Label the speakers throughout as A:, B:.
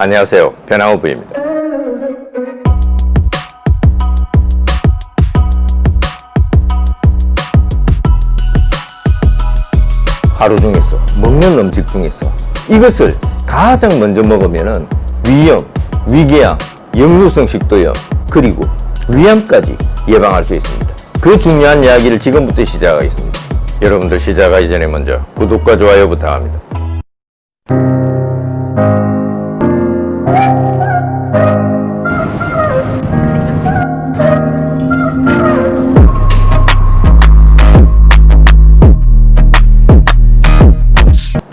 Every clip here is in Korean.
A: 안녕하세요. 변화우부입니다. 하루 중에서 먹는 음식 중에서 이것을 가장 먼저 먹으면은 위염, 위궤양, 역류성 식도염 그리고 위암까지 예방할 수 있습니다. 그 중요한 이야기를 지금부터 시작하겠습니다. 여러분들 시작하기 전에 먼저 구독과 좋아요 부탁합니다.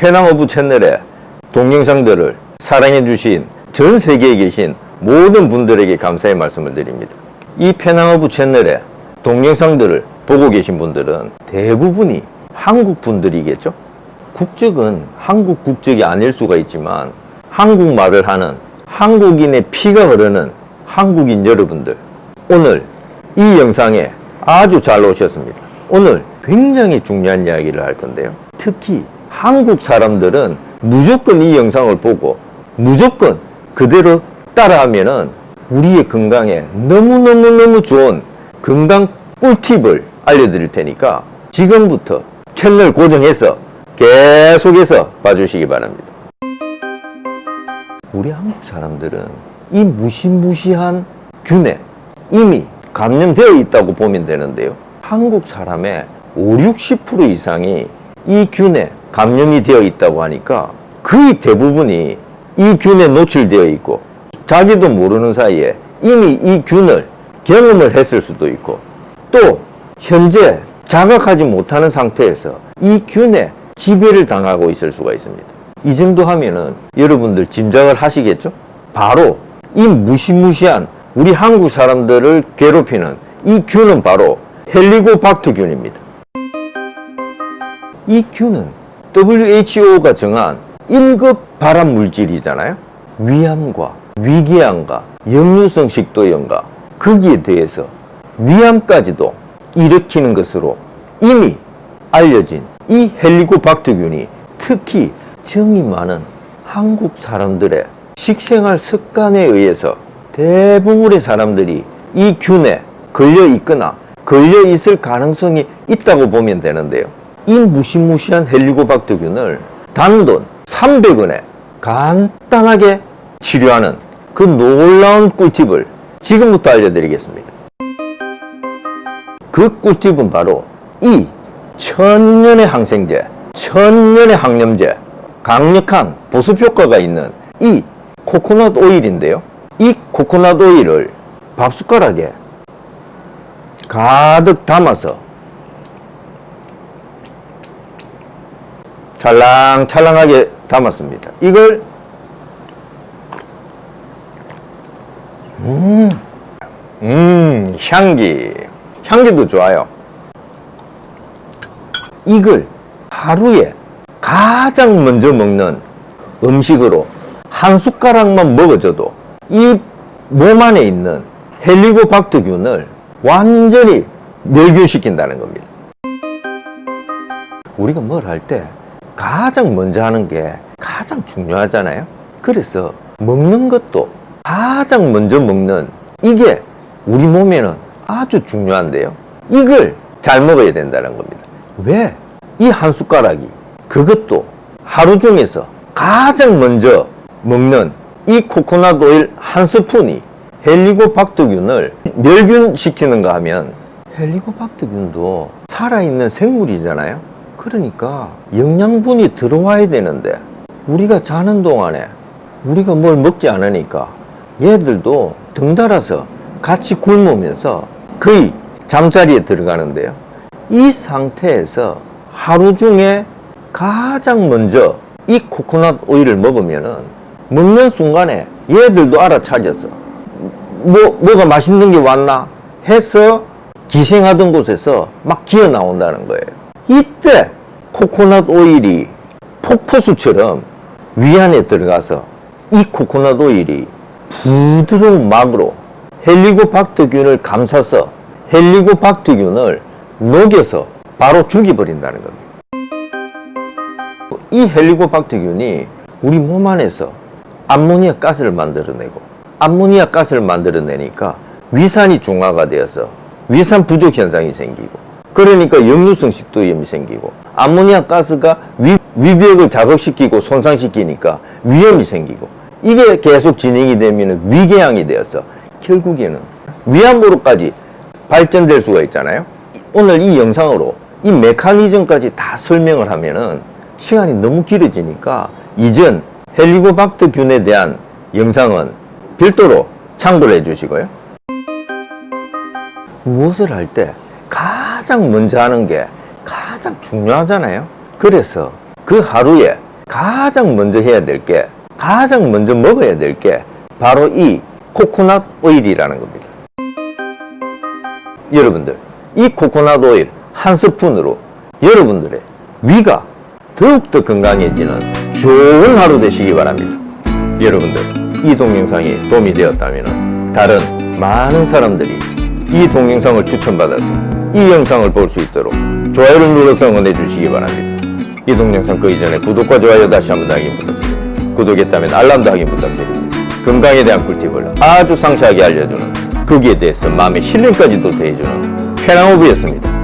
A: 페낭어부 채널의 동영상들을 사랑해 주신 전 세계에 계신 모든 분들에게 감사의 말씀을 드립니다. 이 페낭어부 채널의 동영상들을 보고 계신 분들은 대부분이 한국 분들이겠죠? 국적은 한국 국적이 아닐 수가 있지만 한국말을 하는 한국인의 피가 흐르는 한국인 여러분들 오늘 이 영상에 아주 잘 오셨습니다. 오늘 굉장히 중요한 이야기를 할 건데요. 특히 한국 사람들은 무조건 이 영상을 보고 무조건 그대로 따라하면은 우리의 건강에 너무너무너무 좋은 건강 꿀팁을 알려드릴 테니까 지금부터 채널 고정해서 계속해서 봐주시기 바랍니다. 우리 한국 사람들은 이 무시무시한 균에 이미 감염되어 있다고 보면 되는데요. 한국 사람의 5, 60% 이상이 이 균에 감염이 되어 있다고 하니까 거의 대부분이 이 균에 노출되어 있고 자기도 모르는 사이에 이미 이 균을 경험을 했을 수도 있고 또 현재 자각하지 못하는 상태에서 이 균에 지배를 당하고 있을 수가 있습니다. 이 정도 하면은 여러분들 짐작을 하시겠죠? 바로 이 무시무시한 우리 한국 사람들을 괴롭히는 이 균은 바로 헬리고박터균입니다. 이 균은 WHO가 정한 1급 발암 물질이잖아요. 위암과 위궤양과 역류성 식도염과 거기에 대해서 위암까지도 일으키는 것으로 이미 알려진 이 헬리코박터균이 특히 정이 많은 한국 사람들의 식생활 습관에 의해서 대부분의 사람들이 이 균에 걸려 있거나 걸려 있을 가능성이 있다고 보면 되는데요. 이 무시무시한 헬리코박터균을 단돈 300원에 간단하게 치료하는 그 놀라운 꿀팁을 지금부터 알려드리겠습니다. 그 꿀팁은 바로 이 천년의 항생제, 천년의 항염제, 강력한 보습 효과가 있는 이 코코넛 오일인데요. 이 코코넛 오일을 밥 숟가락에 가득 담아서 찰랑찰랑하게 담았습니다. 이걸 음, 음, 향기. 향기도 좋아요. 이걸 하루에 가장 먼저 먹는 음식으로 한 숟가락만 먹어줘도 이 몸 안에 있는 헬리고박터균을 완전히 멸균시킨다는 겁니다. 우리가 뭘 할 때 가장 먼저 하는 게 가장 중요하잖아요. 그래서 먹는 것도 가장 먼저 먹는 이게 우리 몸에는 아주 중요한데요. 이걸 잘 먹어야 된다는 겁니다. 왜? 이 한 숟가락이 그것도 하루 중에서 가장 먼저 먹는 이 코코넛 오일 한 스푼이 헬리고박터균을 멸균시키는가 하면 헬리고박터균도 살아있는 생물이잖아요. 그러니까 영양분이 들어와야 되는데 우리가 자는 동안에 우리가 뭘 먹지 않으니까 얘들도 덩달아서 같이 굶으면서 거의 잠자리에 들어가는데요. 이 상태에서 하루 중에 가장 먼저 이 코코넛 오일을 먹으면은 먹는 순간에 얘들도 알아차려서 뭐, 뭐가 맛있는 게 왔나 해서 기생하던 곳에서 막 기어 나온다는 거예요. 이때 코코넛 오일이 폭포수처럼 위 안에 들어가서 이 코코넛 오일이 부드러운 막으로 헬리고박터균을 감싸서 헬리고박터균을 녹여서 바로 죽여버린다는 겁니다. 이 헬리고박터균이 우리 몸 안에서 암모니아 가스를 만들어내고 암모니아 가스를 만들어내니까 위산이 중화가 되어서 위산 부족 현상이 생기고 그러니까 역류성 식도염이 생기고 암모니아 가스가 위, 위벽을 자극시키고 손상시키니까 위염이 생기고 이게 계속 진행이 되면 위궤양이 되어서 결국에는 위암으로까지 발전될 수가 있잖아요. 오늘 이 영상으로 이 메커니즘까지 다 설명을 하면은 시간이 너무 길어지니까 이전 헬리코박터균에 대한 영상은 별도로 참고를 해주시고요. 무엇을 할 때 가 장 먼저 하는 게 가장 중요하잖아요. 그래서 그 하루에 가장 먼저 해야 될 게, 가장 먼저 먹어야 될 게 바로 이 코코넛 오일이라는 겁니다. 여러분들, 이 코코넛 오일 한 스푼으로 여러분들의 위가 더욱더 건강해지는 좋은 하루 되시기 바랍니다. 여러분들, 이 동영상이 도움이 되었다면 다른 많은 사람들이 이 동영상을 추천받아서 이 영상을 볼 수 있도록 좋아요를 눌러서 응원해 주시기 바랍니다. 이 동영상 그 이전에 구독과 좋아요 다시 한번 확인 부탁드립니다. 구독했다면 알람도 확인 부탁드립니다. 건강에 대한 꿀팁을 아주 상세하게 알려주는 거기에 대해서 마음의 힐링까지도 더해주는 페나오브였습니다.